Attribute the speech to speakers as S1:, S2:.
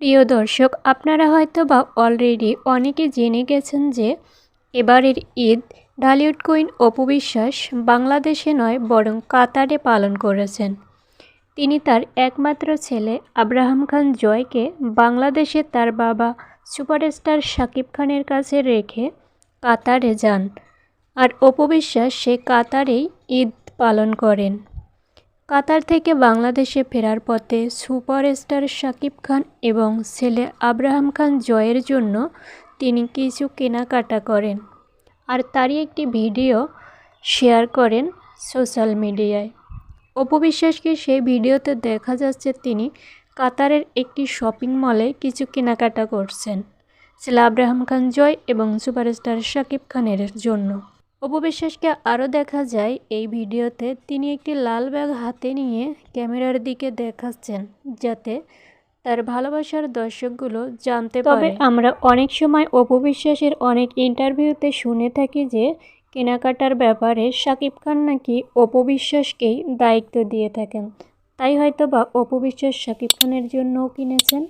S1: প্রিয় দর্শক, আপনারা হয়তো বা অলরেডি অনেকে জেনে গেছেন যে এবারের ঈদ ঢালিউড কুইন অপু বিশ্বাস বাংলাদেশে নয়, বরং কাতারে পালন করেছেন। তিনি তার একমাত্র ছেলে আব্রাহাম খান জয়কে বাংলাদেশে তার বাবা সুপারস্টার শাকিব খানের কাছে রেখে কাতারে যান। আর অপু বিশ্বাস সে কাতারেই ঈদ পালন করেন। কাতার থেকে বাংলাদেশে ফেরার পথে সুপারস্টার শাকিব খান এবং ছেলে আব্রাহাম খান জয়ের জন্য তিনি কিছু কেনাকাটা করেন আর তারই একটি ভিডিও শেয়ার করেন সোশ্যাল মিডিয়ায়। অপবিশ্বাসকে সেই ভিডিওতে দেখা যাচ্ছে তিনি কাতারের একটি শপিং মলে কিছু কেনাকাটা করছেন। ছেলে আব্রাহাম খান জয় এবং সুপারস্টার শাকিব খানের জন্য। অপু বিশ্বাসকে আরও দেখা যায় এই ভিডিওতে তিনি একটি লাল ব্যাগ হাতে নিয়ে ক্যামেরার দিকে দেখাচ্ছেন যাতে তার ভালোবাসার দর্শকগুলো জানতে তবে আমরা অনেক সময় অপবিশ্বাসের অনেক ইন্টারভিউতে শুনে থাকি যে কেনাকাটার ব্যাপারে শাকিব খান নাকি অপবিশ্বাসকেই দায়িত্ব দিয়ে থাকেন। তাই হয়তো বা অপু বিশ্বাস শাকিব খানের জন্যও কিনেছেন।